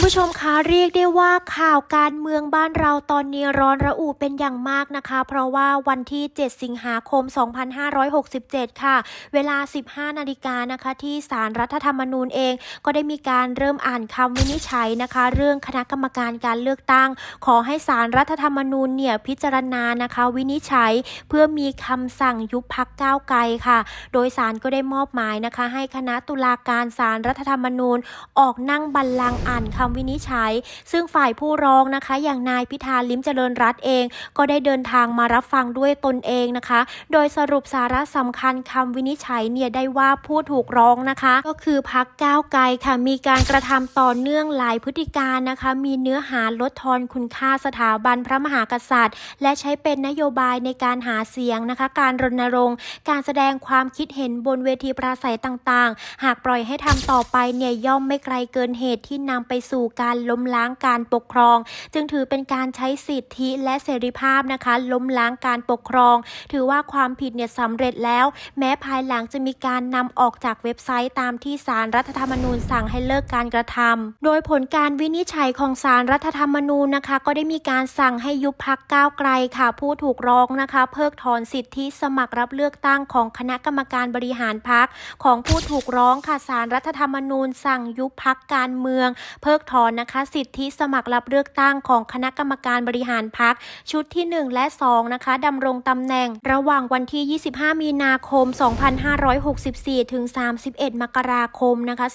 คุณผู้ชมคะเรียกได้ว่าข่าวการเมืองบ้านเราตอนนี้ร้อนระอุเป็นอย่างมากนะคะ เพราะว่าวันที่ 7 สิงหาคม 2567 ค่ะ เวลา 15 นาฬิกานะคะที่ศาลรรัฐธรรมนูญเอง ก็ได้มีการเริ่มอ่านคำวินิจฉัยนะคะ เรื่องคณะกรรมการการเลือกตั้ง ขอให้ศาลรรัฐธรรมนูญเนี่ยพิจารณานะคะ วินิจฉัยเพื่อมีคำสั่งยุบพักก้าวไกลค่ะ โดยศาลก็ได้มอบหมายนะคะ ให้คณะตุลาการศาลรรัฐธรรมนูญ ออกนั่งบัลลังก์อ่านคำวินิจฉัย ซึ่งฝ่ายผู้ร้องนะคะ อย่างนายพิธาลิ้มเจริญรัตเอง ก็ได้เดินทางมารับฟังด้วยตนเองนะคะ โดยสรุปสาระสำคัญคำวินิจฉัยเนี่ยได้ว่าผู้ถูกร้องนะคะ ก็คือพักก้าวไกลค่ะมีการกระทำต่อเนื่องหลายพฤติการนะคะ มีเนื้อหาลดทอนคุณค่าสถาบันพระมหากษัตริย์ และใช้เป็นนโยบายในการหาเสียงนะคะ การรณรงค์ การแสดงความคิดเห็นบนเวทีปราศัยต่างๆ หากปล่อยให้ทำต่อไปเนี่ยย่อมไม่ไกลเกินเหตุที่นำไปสู่การล้มล้างการปกครอง จึงถือเป็นการใช้สิทธิและเสรีภาพนะคะ ล้มล้างการปกครอง ถือว่าความผิดเนี่ยสำเร็จแล้ว แม้ภายหลังจะมีการนำออกจากเว็บไซต์ตามที่ศาลรัฐธรรมนูญสั่งให้เลิกการกระทำโดยผลการวินิจฉัยของศาลรัฐธรรมนูญนะคะ ก็ได้มีการสั่งให้ยุบพักก้าวไกลค่ะ ผู้ถูกร้องนะคะ เพิกถอนสิทธิสมัครรับเลือกตั้งของคณะกรรมการบริหารพักของผู้ถูกร้องค่ะศาลรัฐธรรมนูญ สั่งยุบพักการเมือง เพิกถอนนะคะ สิทธิสมัครรับเลือกตั้งของคณะกรรมการบริหารพักชุดที่ 1 และ 2 นะคะดำรงตำแหน่ง ระหว่างวันที่ 25 มีนาคม 2564 ถึง 31 มกราคมนะคะ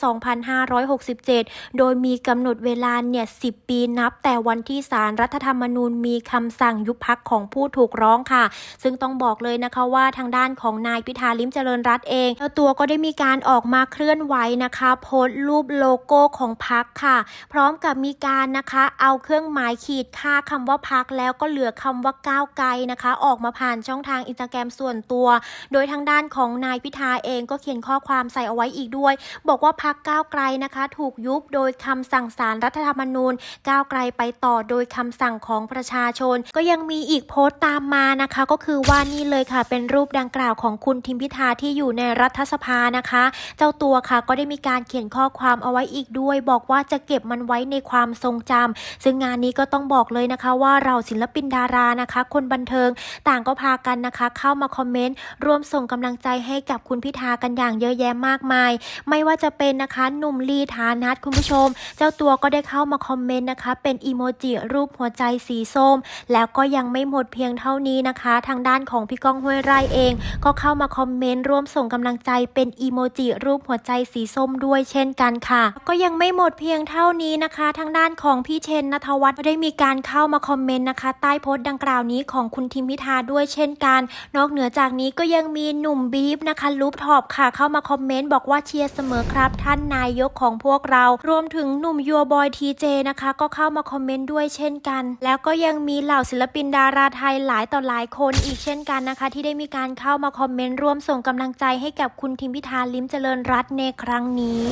2567 โดยมีกำหนดเวลาเนี่ย 10 ปีนับ แต่วันที่ศาลรรัฐธรรมนูญมีคำสั่งยุบพักของผู้ถูกร้องค่ะ ซึ่งต้องบอกเลยนะคะว่าทางด้านของนายพิธาลิมเจริญรัตเองเจ้าตัวก็ได้มีการออกมาเคลื่อนไหวนะคะ โพสต์รูปโลโก้ของพักค่ะพร้อมกับมีการนะคะเอาเครื่องหมายขีดค่าคำว่าพักแล้วก็เหลือคำว่าก้าวไกลนะคะ ออกมาผ่านช่องทางอินสตาแกรมส่วนตัว โดยทางด้านของนายพิธาเองก็เขียนข้อความใส่เอาไว้อีกด้วย บอกว่าพักก้าวไกลนะคะ ถูกยุบโดยคำสั่งศาลรัฐธรรมนูญ ก้าวไกลไปต่อโดยคำสั่งของประชาชน ก็ยังมีอีกโพสต์ตามมานะคะ ก็คือว่านี่เลยค่ะเป็นรูปดังกล่าวของคุณทิมพิธาที่อยู่ในรัฐสภานะคะ เจ้าตัวค่ะก็ได้มีการเขียนข้อความเอาไว้อีกด้วย บอกว่าจะเก็บมันไว้ในความทรงจำซึ่งงานนี้ก็ต้องบอกเลยนะคะ ว่าเราศิลปินดารานะคะ คนบันเทิงต่างก็พากันนะคะ เข้ามาคอมเมนต์ร่วมส่งกำลังใจให้กับคุณพิธากันอย่างเยอะแยะมากมาย ไม่ว่าจะเป็นนะคะหนุ่มลีฐานัทคุณผู้ชม เจ้าตัวก็ได้เข้ามาคอมเมนต์นะคะ เป็นอีโมจิรูปหัวใจสีส้ม แล้วก็ยังไม่หมดเพียงเท่านี้นะคะ ทางด้านของพี่ก้องห้วยไร่เอง ก็เข้ามาคอมเมนต์ร่วมส่งกำลังใจเป็นอีโมจิรูปหัวใจสีส้มด้วยเช่นกันค่ะ ก็ยังไม่หมดเพียงเท่านี้นะคะ ทางด้านของพี่เชนนทวัฒน์ได้มีการเข้ามาคอมเมนต์นะคะ ใต้โพสต์ดังกล่าวนี้ของคุณทิมพิธาด้วยเช่นกัน นอกเหนือจากนี้ก็ยังมีหนุ่มบีฟนะคะลูปท็อปค่ะ เข้ามาคอมเมนต์บอกว่าเชียร์เสมอครับ ท่านนายกของพวกเรา รวมถึงหนุ่มยัวบอยทีเจนะคะ ก็เข้ามาคอมเมนต์ด้วยเช่นกัน แล้วก็ยังมีเหล่าศิลปินดาราไทยหลายต่อหลายคนอีกเช่นกันนะคะ ที่ได้มีการเข้ามาคอมเมนต์ร่วมส่งกำลังใจให้กับคุณทิมพิธาลิ้มเจริญรัตน์ในครั้งนี้